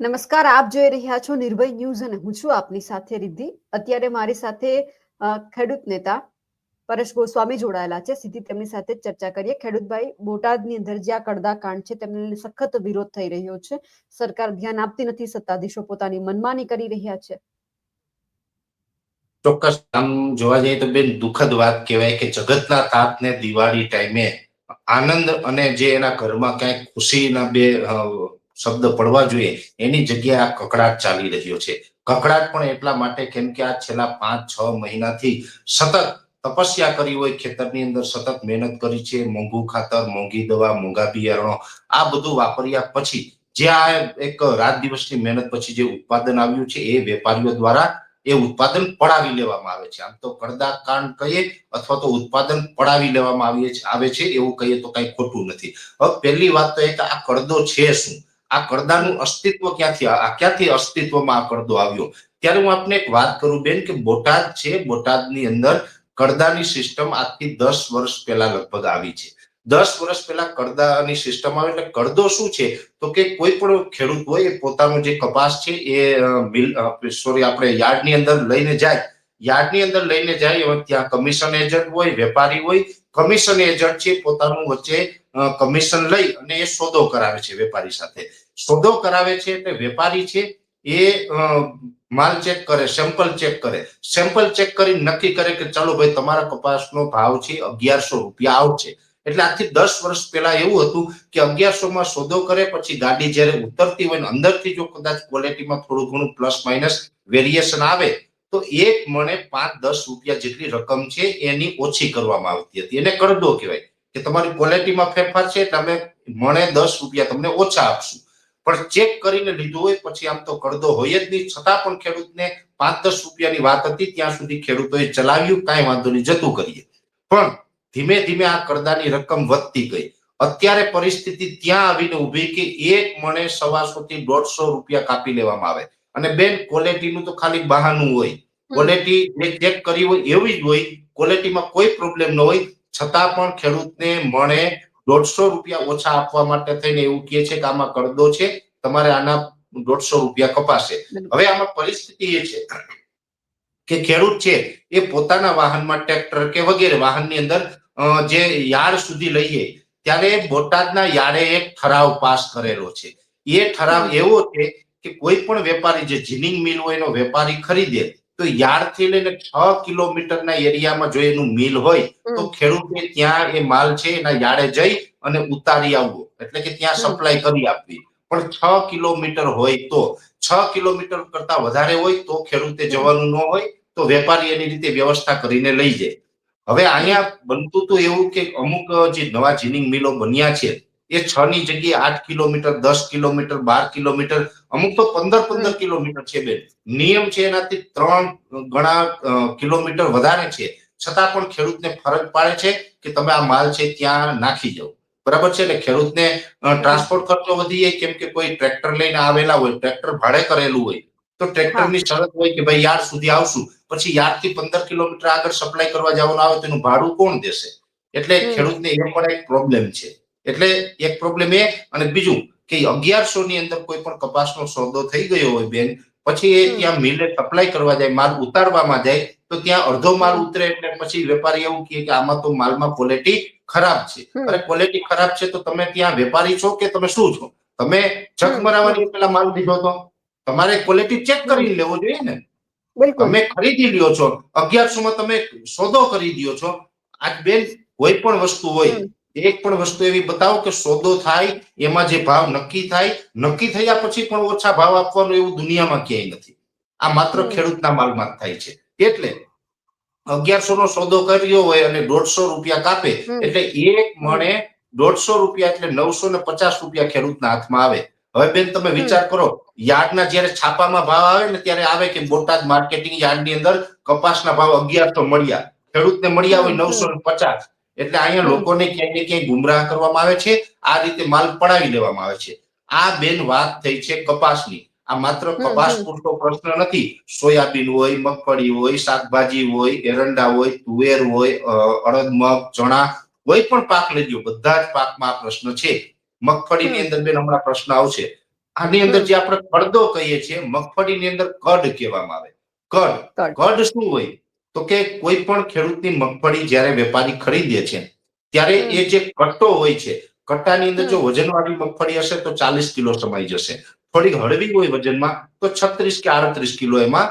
નમસ્કાર, આપ જોઈ રહ્યા છો નિર્ભય ન્યૂઝ અને હું છું આપની સાથે રિદ્ધિ. અત્યારે મારી સાથે ખેડૂત નેતા પરેશ ગોસ્વામી જોડાયેલા છે. સીધી તેમની સાથે ચર્ચા કરીએ. ખેડૂતભાઈ, બોટાદની અંદર જે આ કડદા કાંડ છે, તેમને સખત વિરોધ થઈ રહ્યો છે. સરકાર ધ્યાન આપતી નથી, સત્તાધીશો પોતાની મનમાની કરી રહ્યા છે. ચોક્કસ. આમ જોવા જઈએ તો બેન દુઃખદ વાત કહેવાય કે જગતના તાતને દિવાળી ટાઈમે આનંદ અને જે એના ઘરમાં ક્યાંક ખુશીના બે શબ્દ પડવા જોઈએ. એની જગ્યાએ આ કકડાટ ચાલી રહ્યો છે. કકડાટ પણ એટલા માટે કેમ કે આ છેલ્લા પાંચ, છ મહિનાથી સતત તપસ્યા કરી હોય, ખેતરની અંદર સતત મહેનત કરી છે, મોંઘું ખાતર, મોંઘી દવા, મોંઘા બિયારણો, આ બધું વાપર્યા પછી જે આ એક રાત દિવસની મહેનત પછી જે ઉત્પાદન આવ્યું છે, એ વેપારીઓ દ્વારા એ ઉત્પાદન પડાવી લેવામાં આવે છે. આમ તો કડદા કાંડ કહીએ અથવા તો ઉત્પાદન પડાવી લેવામાં આવે છે આવે છે, એવું કહીએ તો કઈ ખોટું નથી. હવે પહેલી વાત તો એ કે આ કડદો છે શું? આ કડદાનું અસ્તિત્વ ક્યાંથી આ ક્યાંથી અસ્તિત્વમાં આ કડદો આવ્યો? ત્યારે હું આપને એક વાત કરું બેન કે બોટાદ છે, બોટાદની અંદર કડદાની સિસ્ટમ આજથી દસ વર્ષ પહેલા લગભગ આવી છે. દસ વર્ષ પહેલા કરદાની સિસ્ટમ આવે એટલે કરદો શું છે? તો કે કોઈ પણ ખેડૂત હોય એ પોતાનું જે કપાસ છે એ બિલ સોરી, આપણે યાર્ડની અંદર લઈને જાય. યાર્ડની અંદર લઈને જાય ત્યાં કમિશન એજન્ટ હોય, વેપારી હોય. કમિશન એજન્ટ છે પોતાનું વચ્ચે કમિશન લઈ અને એ સોદો કરાવે છે વેપારી સાથે. સોદો કરાવે છે એટલે વેપારી છે એ માલ ચેક કરે સેમ્પલ ચેક કરે. સેમ્પલ ચેક કરી નક્કી કરે કે ચાલો ભાઈ તમારા કપાસનો ભાવ છે અગિયારસો રૂપિયા આવશે. એટલે આજથી દસ વર્ષ પહેલા એવું હતું કે અગિયારસોમાં સોદો કરે, પછી ગાડી જ્યારે ઉતરતી હોય ને અંદરથી જો કદાચ ક્વોલિટીમાં થોડું ઘણું પ્લસ માઇનસ વેરિએશન આવે, તો એક મણે પાંચ દસ રૂપિયા જેટલી રકમ છે એની ઓછી કરવામાં આવતી હતી. એને કરડો કહેવાય. કે તમારી ક્વોલિટીમાં ફેરફાર છે એટલે અમે મણે દસ રૂપિયા તમને ઓછા આપશું. પણ ચેક કરીને લીધું હોય પછી આમ તો કરદો હોય જ નહીં. છતાં પણ ખેડૂતને પાંચ દસ રૂપિયાની વાત હતી ત્યાં સુધી ખેડૂતોએ ચલાવ્યું કાંઈ વાંધો નહીં જતું કરીએ. પણ ધીમે ધીમે આ કરદાની રકમ વધતી ગઈ. અત્યારે પરિસ્થિતિ ત્યાં આવીને ઊભી કે એક મણે સવાસો થી દોઢસો રૂપિયા કાપી લેવામાં આવે. અને બેન ક્વોલિટીનું તો ખાલી બહાનું હોય. ક્વોલિટી જે ચેક કરી હોય એવી જ હોય. ક્વોલિટીમાં કોઈ પ્રોબ્લેમ ન હોય. છતાં પણ ખેડૂતને મણે દોઢસો રૂપિયા ઓછા આપવા માટે થઈને એવું કહે છે કે આમાં કરદો છે તમારે આના દોઢસો રૂપિયા કપાશે. હવે આમાં પરિસ્થિતિ એ છે કે ખેડૂત છે એ પોતાના વાહનમાં ટ્રેક્ટર કે વગેરે વાહનની અંદર જે યાર્ડ સુધી લઈએ ત્યારે બોટાદના યાર્ડે એક ઠરાવ પાસ કરેલો છે. એ ઠરાવ એવો છે કે કોઈ પણ વેપારી જે જીનિંગ મિલ હોય એનો વેપારી ખરીદે તો થી લઈને છ કિલોમીટરના એરિયામાં જો એનું મિલ હોય તો ખેડૂતે ત્યાં એ માલ છે એના યાર્ડે જઈ અને ઉતારી આવવો. એટલે કે ત્યાં સપ્લાય કરી આપવી. પણ છ કિલોમીટર હોય તો છ કિલોમીટર કરતા વધારે હોય તો ખેડૂતે જવાનું ન હોય તો વેપારી એની રીતે વ્યવસ્થા કરીને લઈ જાય. હવે અહીંયા બનતું તો એવું કે અમુક જે નવા જીનિંગ મિલો બન્યા છે એ છ ની જગ્યાએ આઠ કિલોમીટર દસ કિલોમીટર બાર કિલોમીટર અમુક તો પંદર પંદર કિલોમીટર છે બેન. નિયમ છે એનાથી ત્રણ ગણા કિલોમીટર વધારે છે. છતાં પણ ખેડૂતને ફરજ પાડે છે કે તમે આ માલ છે ત્યાં નાખી જાઓ. બરાબર છે? એટલે ખેડૂતને ટ્રાન્સપોર્ટ ખર્ચો વધી જાય કેમ કે કોઈ ટ્રેક્ટર લઈને આવેલા હોય ટ્રેક્ટર ભાડે કરેલું હોય તો ટ્રેક્ટરની શરત હોય કે ભાઈ યાર્ડ સુધી આવશું પછી યાર્ડથી પંદર કિલોમીટર આગળ સપ્લાય કરવા જવાનું આવે તેનું ભાડું કોણ દેશે? એટલે ખેડૂતને એ પણ એક પ્રોબ્લેમ છે. એટલે એક પ્રોબ્લેમ એ અને બીજું કે અગિયારસો ની અંદર કોઈ પણ કપાસનો સોદો થઈ ગયો હોય બેન પછી એ ત્યાં મિલે સપ્લાય કરવા જાય માલ ઉતારવામાં જાય તો ત્યાં અડધો માલ ઉતરે એટલે પછી વેપારી એવું કહે કે આમાં તો માલમાં ક્વોલિટી ખરાબ છે. અરે ક્વોલિટી ખરાબ છે તો તમે ત્યાં વેપારી છો કે તમે શું છો? તમે ચક મરાવાની પેલા માલ દીધો તો? તમારે ક્વોલિટી ચેક કરી લેવો જોઈએ ને. તમે ખરીદી લ્યો છો અગિયારસો માં તમે સોદો કરી દો છો. આજ બેન કોઈ પણ વસ્તુ હોય. એક પણ વસ્તુ એવી બતાવો કે સોદો થાય એમાં જે ભાવ નક્કી થાય નક્કી થયા પછી પણ ઓછા ભાવ આપવાનો એવું દુનિયામાં ક્યાંય નથી. આ માત્ર ખેડૂતના માલમાં થાય છે. એટલે અગિયારસો નો સોદો કર્યો હોય અને દોઢસો રૂપિયા કાપે એટલે એક મણે દોઢસો રૂપિયા એટલે નવસો ને પચાસ રૂપિયા ખેડૂતના હાથમાં આવે. હવે બેન તમે વિચાર કરો યાર્ડના જયારે છાપામાં ભાવ આવે ને ત્યારે આવે કે બોટાદ માર્કેટિંગ યાર્ડની અંદર કપાસના ભાવ અગિયારસો મળ્યા. ખેડૂતને મળ્યા હોય. નવસો ને પચાસ. એટલે અહીંયા લોકોને ક્યાંય ને ક્યાંય ગુમરાહ કરવામાં આવે છે આ રીતે માલ પડાવી લેવામાં આવે છે. આ બેન વાત થઈ છે કપાસની. આ માત્ર કપાસ પૂરતો પ્રશ્ન નથી. સોયાબીન હોય મગફળી હોય શાકભાજી હોય એરંડા હોય તુવેર હોય અડદ મગ ચણા કોઈ પણ પાક લેજો. બધા જ પાકમાં આ પ્રશ્ન છે. મગફળીની અંદર બેન હમણાં પ્રશ્ન આવશે. આની અંદર જે આપણે કડદો કહીએ છીએ મગફળીની અંદર કડ કહેવામાં આવે. કડ. કડ શું હોય? તો કે કોઈ પણ ખેડૂતની મગફળી જ્યારે વેપારી ખરીદે છે ત્યારે એ જે કટ્ટો હોય છે કટ્ટાની અંદર. જો વજનવાળી મગફળી હશે તો ચાલીસ કિલો સમાઈ જશે. થોડીક હળવી હોય વજનમાં તો છત્રીસ કે આડત્રીસ કિલો એમાં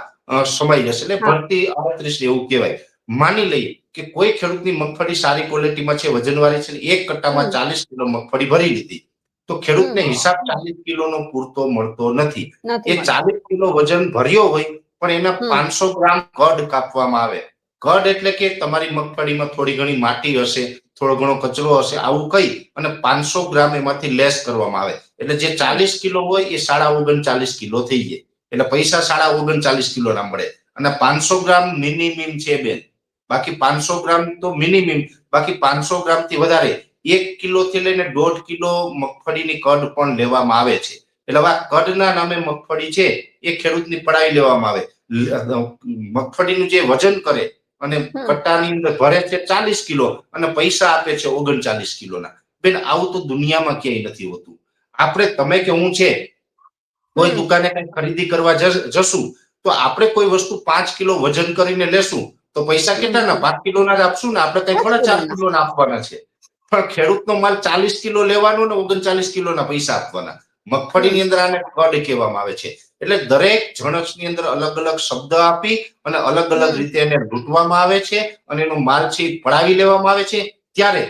સમાઈ જશે. એટલે ભરતી આડત્રીસ એવું કહેવાય. માની લઈએ કે કોઈ ખેડૂતની મગફળી સારી ક્વોલિટીમાં છે વજનવાળી છે એક કટ્ટામાં ચાલીસ કિલો મગફળી ભરી લીધી તો ખેડૂતને હિસાબ ચાલીસ કિલોનો પૂરતો મળતો નથી. એ ચાલીસ કિલો વજન ભર્યો હોય પણ એના પાંચસો ગ્રામ કડ કાપવામાં આવે. કડ એટલે કે તમારી મગફળીમાં થોડી ઘણી માટી હશે થોડો ઘણો કચરો હશે આવું કઈ અને પાંચસો ગ્રામ એમાંથી લેસ કરવામાં આવે. એટલે જે ચાલીસ કિલો હોય એ સાડા ઓગણચાલીસ કિલો થઈ જાય. એટલે પૈસા સાડા ઓગણચાલીસ કિલો ના મળે. અને પાંચસો ગ્રામ મિનિમમ છે બેન. બાકી પાંચસો ગ્રામ તો મિનિમમ બાકી પાંચસો ગ્રામથી વધારે એક કિલો થી લઈને દોઢ કિલો મગફળીની કડ પણ લેવામાં આવે છે. એટલે હવે કડના નામે મગફળી છે એ ખેડૂતની પડાવી લેવામાં આવે. મગફળીનું જે વજન કરે અને કટ્ટાની અંદર ભરે છે ચાલીસ કિલો અને પૈસા આપે છે ઓગણચાલીસ કિલોના. બેન આવું તો દુનિયામાં ક્યાંય નથી હોતું. આપણે તમે કે હું છે કોઈ દુકાને કઈ ખરીદી કરવા જશ- તો આપણે કોઈ વસ્તુ પાંચ કિલો વજન કરીને લેશું તો પૈસા કેટલાના? પાંચ કિલોના જ આપશું ને? આપણે કઈ પણ ચાર. કિલોના આપવાના છે. પણ ખેડૂતનો માલ ચાલીસ કિલો લેવાનો ને ઓગણચાલીસ કિલોના પૈસા આપવાના. મગફળીની અંદર આને કડ કહેવામાં આવે છે. એટલે દરેક જણસની અંદર અલગ અલગ શબ્દ આપી અને અલગ અલગ રીતે એને લૂંટવામાં આવે છે અને એનું માલ છે પડાવી લેવામાં આવે છે. ત્યારે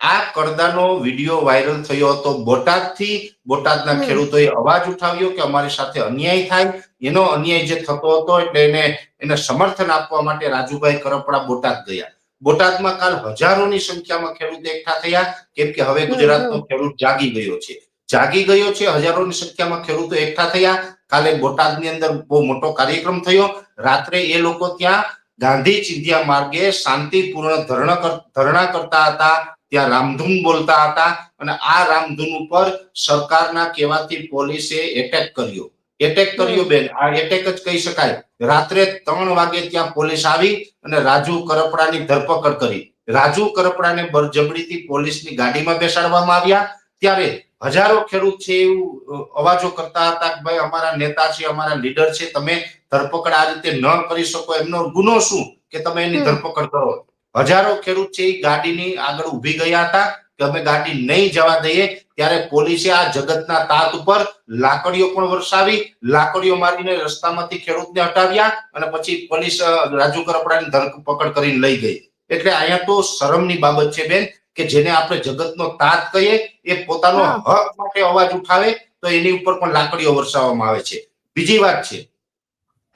આ કરદાનો વીડિયો વાયરલ થયો હતો બોટાદથી. બોટાદના ખેડૂતોએ અવાજ ઉઠાવ્યો કે અમારી સાથે અન્યાય થાય. એનો અન્યાય જે થતો હતો એટલે એને એને સમર્થન આપવા માટે રાજુભાઈ કરપડા બોટાદ ગયા. બોટાદમાં કાલ હજારોની સંખ્યામાં ખેડૂત એકઠા થયા. કેમ કે હવે ગુજરાતનો ખેડૂત જાગી ગયો છે. જાગી ગયો છે હજારોની સંખ્યામાં ખેડૂતો એકઠા થયા. કાલે બોટાદની અંદર બહુ મોટો કાર્યક્રમ થયો. રાત્રે એ લોકો ત્યાં ગાંધી ચિંધ્યા માર્ગે શાંતિપૂર્ણ ધરણા ધરણા કરતા હતા. ત્યાં રામધૂન બોલતા હતા અને આ રામધૂન ઉપર સરકારના કહેવાથી પોલીસે એટેક કર્યો. એટેક કર્યો બેન. આ એટેક જ કહી શકાય. રાત્રે ત્રણ વાગે ત્યાં પોલીસ આવી અને રાજુ કરપડાની ધરપકડ કરી. રાજુ કરપડાને બરજબડીથી પોલીસની ગાડીમાં બેસાડવામાં આવ્યા. ત્યારે હજારો ખેડૂત છે એવું અવાજો કરતા હતા કે ભાઈ અમારા નેતા છે અમારા લીડર છે તમે ધરપકડ આ રીતે ન કરી શકો. એમનો ગુનો શું કે તમે એની ધરપકડ કરો? હજારો ખેડૂત છે એ ગાડીની આગળ ઊભી ગયા હતા કે અમે ગાડી નહીં જવા દઈએ ત્યારે પોલીસે આ જગતના તાત ઉપર લાકડીઓ પણ વરસાવી લાકડીઓ મારીને રસ્તામાંથી ખેડૂતને હટાવ્યા અને પછી પોલીસ રાજુ કરપડાની ધરપકડ કરીને લઈ ગઈ. એટલે અહીંયા તો શરમની બાબત છે બેન. કે જેને આપણે જગતનો તાત કહીએ એ પોતાનો હક માટે અવાજ ઉઠાવે તો એની ઉપર પણ લાકડીઓ વરસાવવામાં આવે છે. બીજી વાત છે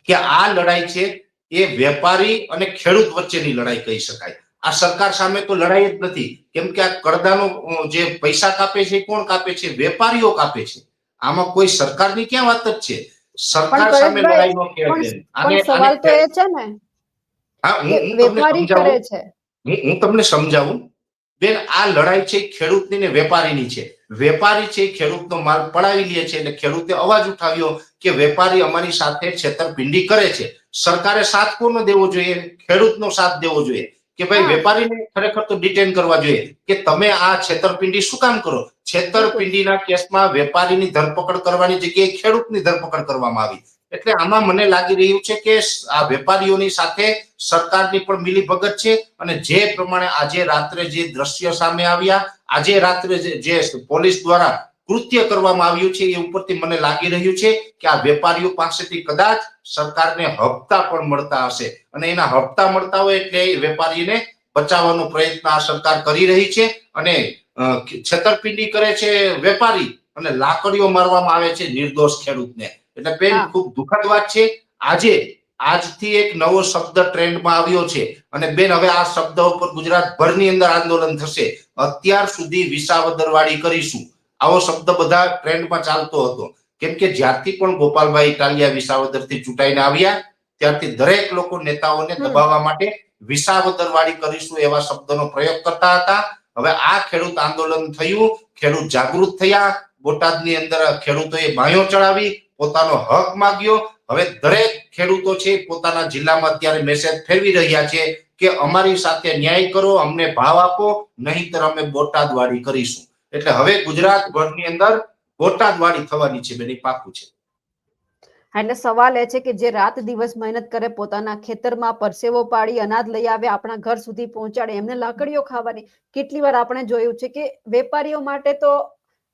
કે આ લડાઈ છે એ વેપારી અને ખેડૂત વચ્ચેની લડાઈ કહી શકાય. આ સરકાર સામે તો લડાઈ જ નથી. કેમ કે આ કરદાનો જે પૈસા કાપે છે કોણ કાપે છે? વેપારીઓ કાપે છે. આમાં કોઈ સરકારની ક્યાં વાત જ છે? સરકાર સામે પરેશભાઈ, લડાઈ નો કહેવાય બેન. આને- પણ સવાલ તો એ છે ને હા, હું- તમને સમજાવું. હું તમને સમજાવું. બેન આ લડાઈ છે ખેડૂતની ને વેપારીની છે. વેપારી છે ખેડૂતનો માલ પડાવી લે છે એટલે ખેડૂતે અવાજ ઉઠાવ્યો કે વેપારી અમારી સાથે છેતરપિંડી કરે છે. સરકારે સાથ કોનો દેવો જોઈએ? ખેડૂતનો સાથ દેવો જોઈએ. કે ભાઈ વેપારીને ખરેખર તો ડિટેન કરવા જોઈએ. કે તમે આ છેતરપિંડી શું કામ કરો? છેતરપિંડીના કેસમાં વેપારીની ધરપકડ કરવાની જગ્યાએ ખેડૂતની ધરપકડ કરવામાં આવી. એટલે આમાં મને લાગી રહ્યું છે કે આ વેપારીઓની સાથે સરકારની પણ મિલીભગત છે અને જે પ્રમાણે આજે રાત્રે જે દ્રશ્ય સામે આવ્યા, આજે રાત્રે જે પોલીસ દ્વારા કૃત્ય કરવામાં આવ્યું છે એ ઉપરથી મને લાગી રહ્યું છે કે આ વેપારીઓ પાસેથી કદાચ સરકારને હપ્તા પણ મળતા હશે. અને એના હપ્તા મળતા હોય એટલે એ વેપારીને બચાવવાનો પ્રયત્ન આ સરકાર કરી રહી છે અને છેતરપિંડી કરે છે વેપારી અને લાકડીઓ મારવામાં આવે છે નિર્દોષ ખેડૂતને. એટલે બેન ખૂબ દુઃખદ વાત છે. આજે આજથી એક નવો શબ્દ ટ્રેન્ડમાં આવ્યો છે. અને બેન હવે આ શબ્દ ઉપર ગુજરાત ભરની અંદર આંદોલન થશે. અત્યાર સુધી વિસાવદરવાળી કરીશું. આવો શબ્દ બધા ટ્રેન્ડમાં ચાલતો હતો. કેમ કે જ્યારથી પણ ગોપાલભાઈ ઇટાલિયા વિસાવદરથી ચૂંટાઈને આવ્યા ત્યારથી દરેક લોકો નેતાઓને દબાવવા માટે વિસાવદરવાળી કરીશું એવા શબ્દનો પ્રયોગ કરતા હતા. હવે આ ખેડૂત આંદોલન થયું ખેડૂત જાગૃત થયા બોટાદની અંદર ખેડૂતોએ બાયો ચડાવી પોતાનો હક માંગ્યો. હવે દરેક ખેડૂતો છે પોતાના જિલ્લામાં અત્યારે મેસેજ ફેરવી રહ્યા છે કે અમારી સાથે ન્યાય કરો, અમને ભાવ આપો, નહીંતર અમે બોટાદ વાળી કરીશું. એટલે હવે ગુજરાત ભરની અંદર બોટાદ વાળી થવાની છે બેની પાકું છે. એટલે સવાલ એ છે કે જે રાત દિવસ મહેનત કરે, પોતાના ખેતરમાં પરસેવો પાડી, અનાજ લઈ આવે, આપણા ઘર સુધી પહોંચાડે, એમને લાકડીઓ ખાવાની. કેટલી વાર આપણે જોયું છે કે વેપારીઓ માટે તો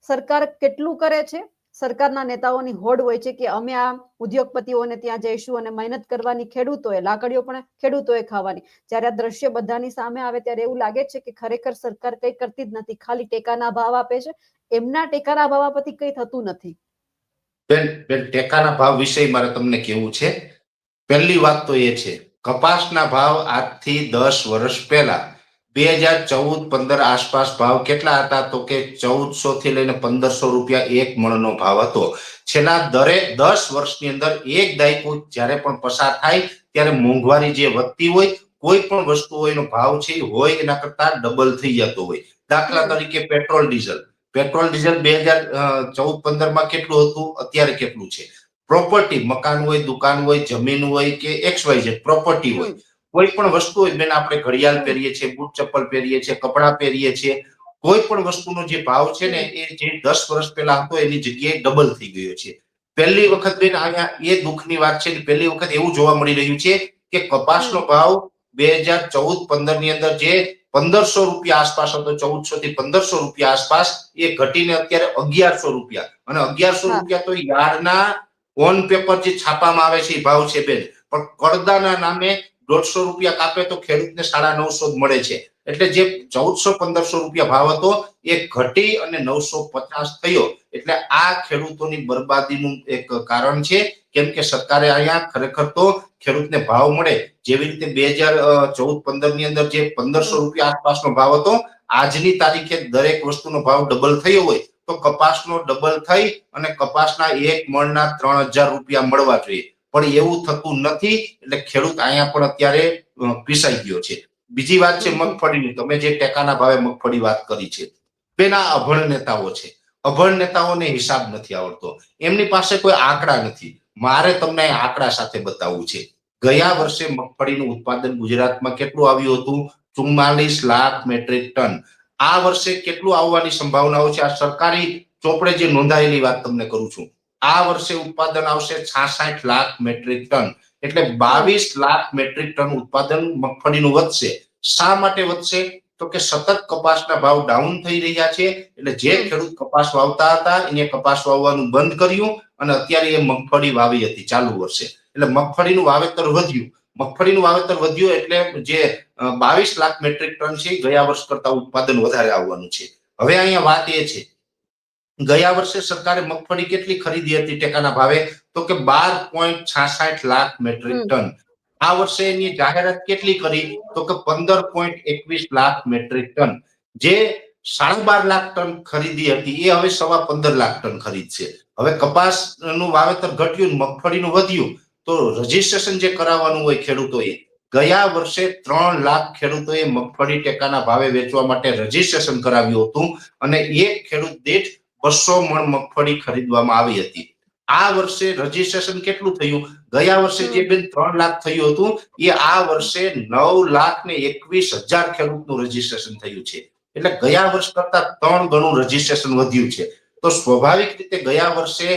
સરકાર કેટલું કરે છે? સરકારના નેતાઓની હોડ હોય છે કે અમે આ ઉદ્યોગપતિઓને ત્યાં જઈશું અને મહેનત કરવાની ખેડૂતોએ, લાકડીઓ પણ ખેડૂતોએ ખાવાની. જ્યારે આ દ્રશ્ય બધાની સામે આવે ત્યારે એવું લાગે છે કે ખરેખર સરકાર કઈ કરતી જ નથી. ખાલી ટેકાના ભાવ આપે છે. એમના ટેકાના ભાવ આપવાથી કઈ થતું નથી. બેન બેન, ટેકાના ભાવ વિશે મારે તમને કેવું છે. પહેલી વાત તો એ છે. કપાસના ભાવ આજથી દસ વર્ષ પહેલા બે હજાર ચૌદ પંદર આસપાસ ભાવ કેટલા હતા તો કે ચૌદસો થી લઈને પંદરસો રૂપિયા એક મણનો ભાવ હતો. છેલ્લા દરેક દસ વર્ષની અંદર એક દાયકો જ્યારે પણ પસાર થાય ત્યારે મોંઘવારી જે વધતી હોય કોઈ પણ વસ્તુઓનો ભાવ છે હોય એના કરતા ડબલ થઈ જતો હોય. દાખલા તરીકે પેટ્રોલ ડીઝલ. પેટ્રોલ ડીઝલ બે હજાર ચૌદ પંદરમાં કેટલું હતું? અત્યારે કેટલું છે? પ્રોપર્ટી મકાન હોય દુકાન હોય જમીન હોય કે એક્સ વાય પ્રોપર્ટી હોય. કોઈ પણ વસ્તુ હોય બેન આપણે ઘડિયાળ પહેરીએ છીએ બૂટ ચપ્પલ પહેરીએ છીએ કપડાં પહેરીએ છીએ કોઈ પણ વસ્તુનો જે ભાવ છે ને એ જે દસ વર્ષ પહેલા હતો એની જગ્યાએ ડબલ થઈ ગયો છે. પહેલી વખત બેન અહીંયા એ દુઃખની વાત છે કે પહેલી વખત એવું જોવા મળી રહ્યું છે કે કપાસનો ભાવ બે હજાર ચૌદ પંદરની અંદર જે પંદરસો રૂપિયા આસપાસ હતો ચૌદસો થી પંદરસો રૂપિયા આસપાસ એ ઘટીને અત્યારે અગિયારસો રૂપિયા. અને અગિયારસો રૂપિયા તો યાર્ડના ઓન પેપર જે છાપામાં આવે છે એ ભાવ છે બેન. પણ કડદાના નામે દોઢસો રૂપિયા કાપે તો ખેડૂતને સાડા નવસો મળે છે. એટલે જે ચૌદસો પંદરસો રૂપિયા ભાવ હતો, એ ઘટી અને નવસો પચાસ થયો. એટલે આ ખેડૂતોની બરબાદીનું એક કારણ છે. કેમ કે સરકારે અહીંયા ખરેખર તો ખેડૂતને ભાવ મળે. જેવી રીતે બે હજાર ચૌદ પંદરની અંદર જે પંદરસો રૂપિયા આસપાસનો ભાવ હતો, આજની તારીખે દરેક વસ્તુનો ભાવ ડબલ થયો હોય, તો કપાસનો ડબલ થઈ અને કપાસના એક મણના ત્રણ હજાર રૂપિયા મળવા જોઈએ. પણ એવું થતું નથી, એટલે ખેડૂત અહીંયા પણ અત્યારે પીસાઈ ગયો છે. બીજી વાત છે મગફળીની. તમે જે ટેકાના ભાવે મગફળી વાત કરી છે પેના અભણ નેતાઓ છે. અભણ નેતાઓને હિસાબ નથી આવડતો. એમની પાસે કોઈ આંકડા નથી. મારે તમને આંકડા સાથે બતાવવું છે. ગયા વર્ષે મગફળીનું ઉત્પાદન ગુજરાતમાં કેટલું આવ્યું હતું? ચુમ્માલીસ લાખ મેટ્રિક ટન. આ વર્ષે કેટલું આવવાની સંભાવનાઓ છે? આ સરકારી ચોપડે જે નોંધાયેલી વાત તમને કરું છું. આ વર્ષે ઉત્પાદન આવશે છાસઠ લાખ મેટ્રિક ટન. એટલે બાવીસ લાખ મેટ્રિક ટન ઉત્પાદન મગફળીનું વધશે. શા માટે વધશે? તો કે સતત કપાસના ભાવ ડાઉન થઈ રહ્યા છે. એટલે જે ખેડૂત કપાસ વાવતા હતા એને કપાસ વાવવાનું બંધ કર્યું અને અત્યારે એ મગફળી વાવી હતી ચાલુ વર્ષે. એટલે મગફળીનું વાવેતર વધ્યું. મગફળીનું વાવેતર વધ્યું એટલે જે બાવીસ લાખ મેટ્રિક ટન છે એ ગયા વર્ષ કરતા ઉત્પાદન વધારે આવવાનું છે. હવે અહીંયા વાત એ છે ગયા વર્ષે સરકારે મગફળી કેટલી ખરીદી હતી ટેકાના ભાવે? તો કે બાર પોઈન્ટ છાસઠ લાખ મેટ્રિક ટન. આ વર્ષે એની જાહેરાત કેટલી કરી? તો કે પંદર પોઈન્ટ એકવીસ લાખ મેટ્રિક ટન. જે સાડા બાર લાખ ટન ખરીદી હતી એ હવે સવા પંદર લાખ ટન ખરીદશે. હવે કપાસનું વાવેતર ઘટ્યું મગફળીનું વધ્યું તો રજીસ્ટ્રેશન જે કરાવવાનું હોય ખેડૂતોએ ગયા વર્ષે ત્રણ લાખ ખેડૂતોએ મગફળી ટેકાના ભાવે વેચવા માટે રજીસ્ટ્રેશન કરાવ્યું હતું અને એક ખેડૂત દીઠ બસો મણ મગફળી ખરીદવામાં આવી હતી. આ વર્ષે રજીસ્ટ્રેશન કેટલું થયું? ગયા વર્ષે જે બેન ત્રણ લાખ થયું હતું, એ આ વર્ષે નવ લાખ ને એકવીસ હજાર ખેડૂતનું રજીસ્ટ્રેશન થયું છે. એટલે ગયા વર્ષ કરતા ત્રણ ગણું રજીસ્ટ્રેશન વધ્યું છે. તો સ્વાભાવિક રીતે ગયા વર્ષે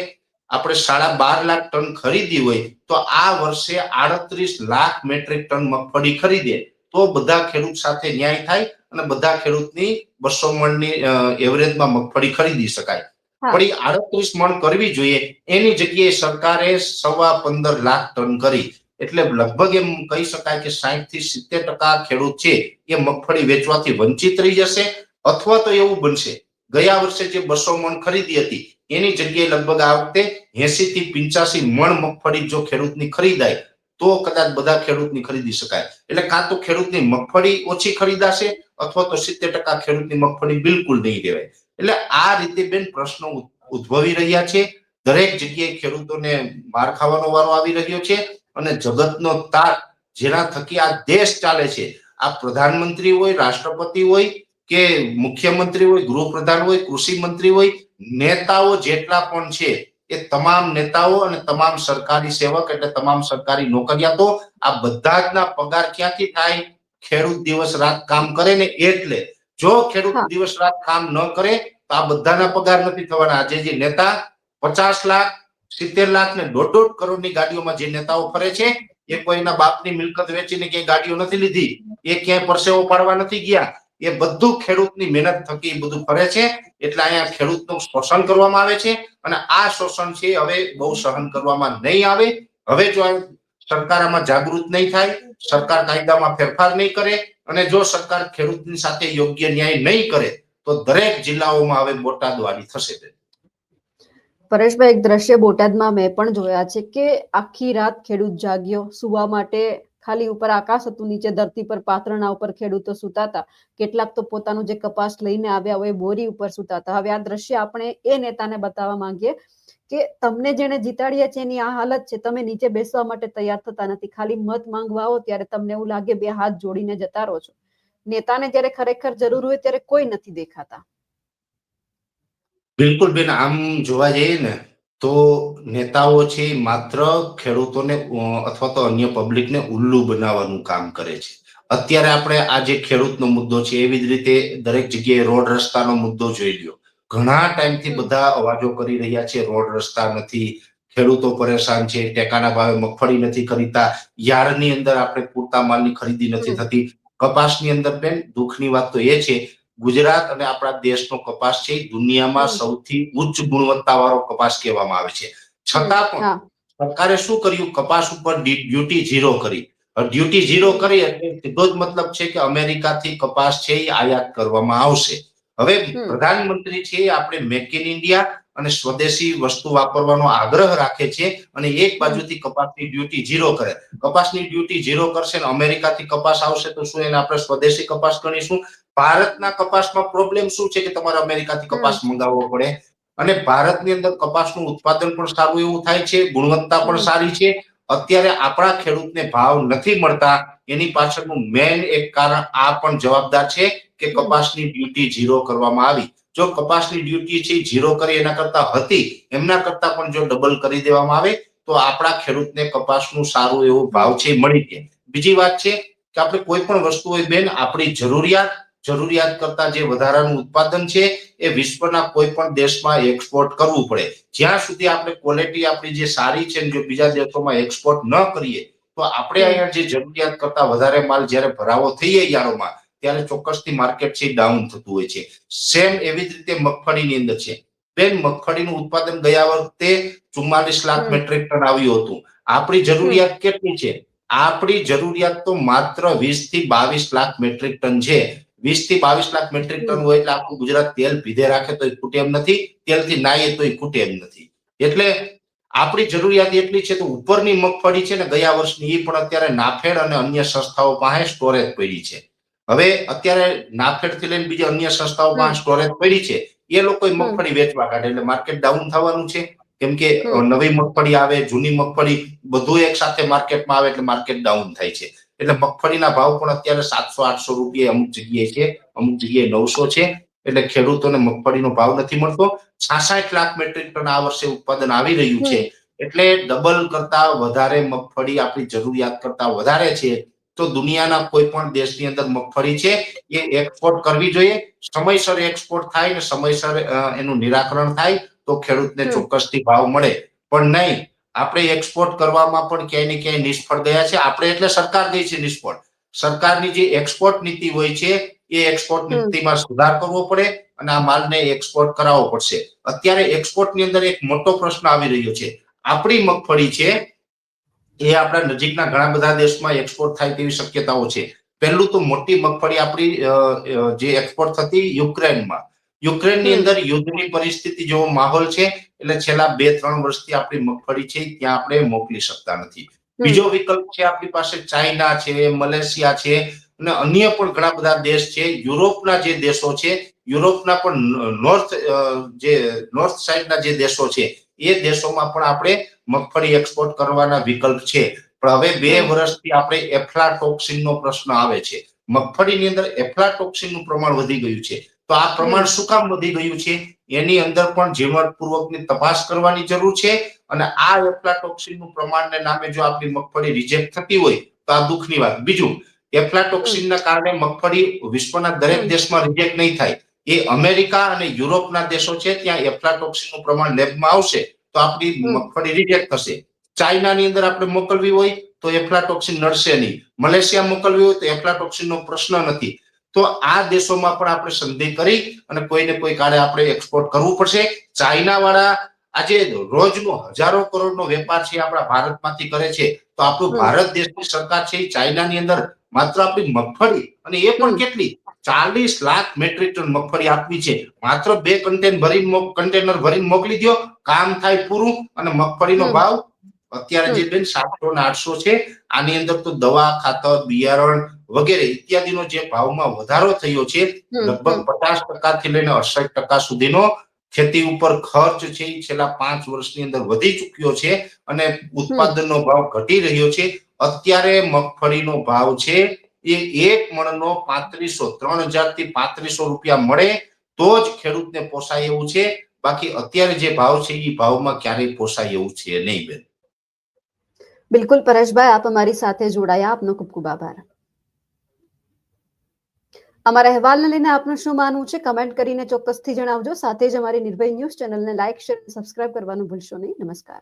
આપણે સાડા બાર લાખ ટન ખરીદી હોય, તો આ વર્ષે આડત્રીસ લાખ મેટ્રિક ટન મગફળી ખરીદે. તો બધા ખેડૂત સાથે ન્યાય થાય અને બધા ખેડૂતની બસો મણની એવરેજમાં મગફળી ખરીદી શકાય. પણ એ આડત્રીસ મણ કરવી જોઈએ. એની જગ્યાએ સરકારે સવા પંદર લાખ ટન કરી. એટલે લગભગ એમ કહી શકાય કે સાહીઠથી સિત્તેર ટકા ખેડૂત છે એ મગફળી વેચવાથી વંચિત રહી જશે અથવા તો એવું બનશે. ગયા વર્ષે જે બસો મણ ખરીદી હતી એની જગ્યાએ લગભગ આ વખતે એસી થી પિંચાસી મણ મગફળી જો ખેડૂતની ખરીદાય તો કદાચ બધા ખેડૂતની ખરીદી શકાય. એટલે કાં તો ખેડૂતની મગફળી ઓછી ખરીદાશે અથવા તો સિત્તેર ટકા ખેડૂતની મગફળી બિલકુલ નહીં દેવાય. એટલે આ રીતે બેન પ્રશ્નો ઉદ- ઉદ્ભવી રહ્યા છે. દરેક જગ્યાએ ખેડૂતોને માર ખાવાનો વારો આવી રહ્યો છે અને જગતનો તાર જેના થકી આ દેશ ચાલે છે. આ પ્રધાનમંત્રી હોય, રાષ્ટ્રપતિ હોય કે મુખ્યમંત્રી હોય, ગૃહપ્રધાન હોય કૃષિ મંત્રી હોય, નેતાઓ જેટલા પણ છે એ તમામ નેતાઓ અને તમામ સરકારી સેવક એટલે તમામ સરકારી નોકરિયાતો આ બધા જ ના પગાર ક્યાંથી થાય? ખેડૂત દિવસ રાત કામ કરે ને એટલે. જો ખેડૂત દિવસ રાત કામ ન કરે તો આ બધાના પગાર નથી થવાના. આજે જે નેતા પચાસ લાખ સિત્તેર લાખ ને દોઢ દોઢ કરોડની ગાડીઓમાં જે નેતાઓ ફરે છે એ કોઈના બાપની મિલકત વેચીને ક્યાંય ગાડીઓ નથી લીધી. એ ક્યાંય પરસેવો પાડવા નથી ગયા. એ બધું ખેડૂતની મહેનત થકી બધું ફરે છે. એટલે અહીંયા ખેડૂતનું શોષણ કરવામાં આવે છે અને આ શોષણ છે હવે બહુ સહન કરવામાં નહીં આવે. હવે જો સરકાર આમાં જાગૃત નહીં થાય, સરકાર કાયદામાં ફેરફાર નહીં કરે અને જો સરકાર ખેડૂતની સાથે યોગ્ય ન્યાય નહીં કરે, તો દરેક જિલ્લાઓમાં હવે બોટાદવાળી થશે પરેશભાઈ, એક દ્રશ્ય બોટાદમાં મેં પણ જોયા છે કે આખી રાત ખેડૂત જાગ્યો, સુવા માટે ખાલી ઉપર આકાશ હતું, નીચે ધરતી પર પાથરણા ઉપર ખેડૂતો સુતા હતા કેટલાક તો પોતાનું જે કપાસ લઈને આવ્યા હોય બોરી ઉપર સુતા હતા હવે આ દ્રશ્ય આપણે એ નેતાને બતાવવા માંગીએ કે તમને જેને જીતાડ્યા છે એની આ હાલત છે, તમે નીચે બેસવા માટે તૈયાર થતા નથી. ખાલી મત માંગવા આવો ત્યારે તમને એવું લાગે બે હાથ જોડીને જતા રહો છો. નેતાને જ્યારે ખરેખર જરૂર હોય ત્યારે કોઈ નથી દેખાતા. બિલકુલ બેન, આમ જોવા જઈએ ને તો નેતાઓ છે એ માત્ર ખેડૂતોને અથવા તો અન્ય પબ્લિકને ઉલ્લુ બનાવવાનું કામ કરે છે. અત્યારે આપણે આ જે ખેડૂતનો મુદ્દો છે એવી જ રીતે દરેક જગ્યાએ રોડ રસ્તાનો મુદ્દો જોઈ લ્યો. ઘણા ટાઈમથી. બધા અવાજો કરી રહ્યા છે રોડ રસ્તા નથી ખેડૂતો પરેશાન છે ટેકાના ભાવે મગફળી નથી ખરીદતા યાર્ડની અંદર આપણે પૂરતા માલની ખરીદી નથી થતી. કપાસની અંદર બેન દુઃખની વાત તો એ છે ગુજરાત અને આપણા દેશનો કપાસ છે દુનિયામાં સૌથી ઉચ્ચ ગુણવત્તા વાળો કપાસ કહેવામાં આવે છે. છતાં પણ સરકારે શું કર્યું? કપાસ ઉપર ડ્યુટી ઝીરો કરી. ડ્યુટી ઝીરો કરી એટલે સીધો જ મતલબ છે કે અમેરિકાથી કપાસ છે એ આયાત કરવામાં આવશે. હવે પ્રધાનમંત્રી છે આપણે મેક ઇન ઇન્ડિયા અને સ્વદેશી વસ્તુ વાપરવાનો આગ્રહ રાખે છે અને એક બાજુથી કપાસની ડ્યુટી ઝીરો કરે. કપાસની ડ્યુટી ઝીરો કરશે ને અમેરિકાથી કપાસ આવશે તો શું એને આપણે સ્વદેશી કપાસ ગણીશું? ભારતના કપાસમાં પ્રોબ્લેમ શું છે કે તમારે અમેરિકાથી કપાસ મંગાવવો પડે. અને ભારતની અંદર કપાસનું ઉત્પાદન પણ સારું એવું થાય છે ગુણવત્તા પણ સારી છે. અત્યારે આપણા ખેડૂતને ભાવ નથી મળતા. એની પાછળનું મેઇન એક કારણ આ પણ જવાબદાર છે કે કપાસની ડ્યુટી ઝીરો કરવામાં આવી. જો કપાસની ડ્યુટી છે ઝીરો કરી એના કરતા હતી એમના કરતા પણ જો ડબલ કરી દેવામાં આવે તો આપણા ખેડૂતને કપાસનું સારું એવું ભાવ છે મળી જાય બીજી વાત છે કે આપણે કોઈ પણ વસ્તુ હોય બેન આપણી જરૂરિયાત જરૂરિયાત કરતા જે વધારાનું ઉત્પાદન છે એ વિશ્વના કોઈ પણ દેશમાં એક્સપોર્ટ કરવું પડે. જ્યાં સુધી આપણે ક્વોલિટી આપણી જે સારી છે જો બીજા દેશોમાં એક્સપોર્ટ ન કરીએ તો આપણે અહીંયા જે જરૂરિયાત કરતા વધારે માલ જ્યારે ભરાવો થઈએ યાર્ડોમાં ત્યારે ચોક્કસથી માર્કેટ છે ડાઉન થતું હોય છે. સેમ એવી જ રીતે મગફળીની અંદર છે. બેન મગફળીનું ઉત્પાદન ગયા વખતે ચુમ્માલીસ લાખ. મેટ્રિક ટન આવ્યું હતું. આપણી જરૂરિયાત કેટલી છે? આપણી જરૂરિયાત તો માત્ર વીસથી બાવીસ લાખ મેટ્રિક ટન છે. વીસથી બાવીસ લાખ મેટ્રિક ટન હોય એટલે આપણું ગુજરાત તેલ પીધે રાખે તો ખૂટે એમ નથી. તેલથી નાઈએ તો ખૂટે એમ નથી. એટલે આપણી જરૂરિયાત એટલી છે તો ઉપરની મગફળી છે ને ગયા વર્ષની એ પણ અત્યારે નાફેડ અને અન્ય સંસ્થાઓ પાસે સ્ટોરેજ પડી છે. હવે અત્યારે નાફેડથી લઈને બીજી અન્ય સંસ્થાઓ પાસે સ્ટોરેજ પડી છે એ લોકો મગફળી વેચવા કાઢે એટલે માર્કેટ ડાઉન થવાનું છે. કેમ કે નવી મગફળી આવે જૂની મગફળી બધું એક સાથે માર્કેટમાં આવે એટલે માર્કેટ ડાઉન થાય છે. એટલે મગફળીના ભાવ પણ અત્યારે સાતસો આઠસો રૂપિયા અમુક જગ્યાએ છે અમુક જગ્યાએ નવસો છે એટલે ખેડૂતોને મગફળીનો ભાવ નથી મળતો. છાસઠ લાખ મેટ્રિક ટન આ વર્ષે ઉત્પાદન આવી રહ્યું છે. એટલે ડબલ કરતા વધારે મગફળી આપણી જરૂરિયાત કરતા વધારે છે. તો દુનિયાના કોઈ પણ દેશની અંદર મગફળી છે એ એક્સપોર્ટ કરવી જોઈએ. સમયસર એક્સપોર્ટ થાય ને સમયસર એનું નિરાકરણ થાય તો ખેડૂતને ચોક્કસથી ભાવ મળે. પણ નહીં આપણે એક્સપોર્ટ કરવામાં પણ ક્યાંય ને ક્યાંય નિષ્ફળ ગયા છે. આપણે એટલે સરકાર ગઈ છે નિષ્ફળ. સરકારની જે એક્સપોર્ટ નીતિ હોય છે એ એક્સપોર્ટ. નીતિમાં સુધાર કરવો પડે અને આ માલને એક્સપોર્ટ કરાવવો પડશે. અત્યારે એક્સપોર્ટની અંદર એક મોટો પ્રશ્ન આવી રહ્યો છે. આપણી મગફળી છે એ આપણા નજીકના ઘણા બધા દેશમાં એક્સપોર્ટ થાય તેવી શક્યતાઓ છે. પહેલું તો મોટી મગફળી આપણી જે એક્સપોર્ટ થતી યુક્રેનમાં. યુક્રેનની અંદર યુદ્ધની પરિસ્થિતિ જેવો માહોલ છે એટલે છેલ્લા બે ત્રણ વર્ષથી આપણી મગફળી છે ત્યાં આપણે મોકલી શકતા નથી. બીજો વિકલ્પ છે આપણી પાસે ચાઇના છે મલેશિયા છે અને અન્ય પણ ઘણા બધા દેશ છે. યુરોપના જે દેશો છે યુરોપના પણ નોર્થ જે નોર્થ સાઈડના જે દેશો છે એ દેશોમાં પણ આપણે મગફળી એક્સપોર્ટ કરવાના વિકલ્પ છે. પણ હવે બે વર્ષથી આપણે એફ્લાટોક્સિનનો પ્રશ્ન આવે છે. મગફળીની અંદર એફ્લાટોક્સિનનું પ્રમાણ વધી ગયું છે. તો આ પ્રમાણ શું કામ વધી ગયું છે? એની અંદર પણ ઝીણવટપૂર્વકની તપાસ કરવાની જરૂર છે અને આ એફ્લાટોક્સિનનું પ્રમાણને નામે જો આપણી મગફળી રિજેક્ટ થતી હોય તો આ દુઃખની વાત. બીજું એફ્લાટોક્સિનના કારણે મગફળી વિશ્વના દરેક દેશમાં રિજેક્ટ નહીં થાય. એ અમેરિકા અને યુરોપના દેશો છે ત્યાં એફ્લાટોક્સિનનું પ્રમાણ લેબમાં આવશે તો આપણી મગફળી રિજેક્ટ થશે. ચાઇનાની અંદર આપણે મોકલવી હોય તો એફ્લાટોક્સિન નડશે નહીં. મલેશિયા મોકલવી હોય તો એફ્લાટોક્સિનનો પ્રશ્ન નથી. તો આ દેશોમાં પણ આપણે સંધિ કરી અને કોઈને કોઈ કાળે આપણે એક્સપોર્ટ કરવું પડશે. ચાઇના વાળા આજે રોજનો હજારો કરોડનો વેપાર છે આપણા ભારતમાંથી કરે છે. તો આપણું ભારત દેશની સરકાર છે એ ચાઇનાની અંદર માત્ર આપણી મગફળી અને એ પણ કેટલી? ચાલીસ લાખ મેટ્રિક ટન મગફળી આપવી છે. માત્ર બે કન્ટેન ભરીને કન્ટેનર ભરીને મોકલી દો કામ થાય પૂરું અને મગફળીનો ભાવ અત્યારે જે બેન સાતસો ને આઠસો છે આની અંદર તો દવા ખાતર બિયારણ વગેરે ઇત્યાદિનો જે ભાવમાં વધારો થયો છે લગભગ પચાસ પચાસ ટકાથી લઈને અડસઠ ટકા સુધીનો ખેતી ઉપર ખર્ચ છે છેલ્લા પાંચ વર્ષની અંદર વધી ચુક્યો છે અને ઉત્પાદનનો ભાવ ઘટી રહ્યો છે. અત્યારે મગફળીનો ભાવ છે એ એક મણનો પાંત્રીસો, ત્રણ હજારથી પાંત્રીસો રૂપિયા મળે, તો જ ખેડૂતને પોસાય એવું છે. બાકી અત્યારે જે ભાવ છે એ ભાવમાં ક્યારેય પોસાય એવું છે નહીં, બેન. બિલકુલ, પરેશભાઈ, આપ અમારી સાથે જોડાયા. આપનો ખૂબ ખૂબ આભાર. અમારા અહેવાલને લઈને આપનું શું માનવું છે? કમેન્ટ કરીને ચોક્કસથી જણાવજો. સાથે જ અમારી નિર્ભય ન્યૂઝ ચેનલને લાઇક શેર, સબસ્ક્રાઇબ કરવાનું ભૂલશો નહીં. નમસ્કાર.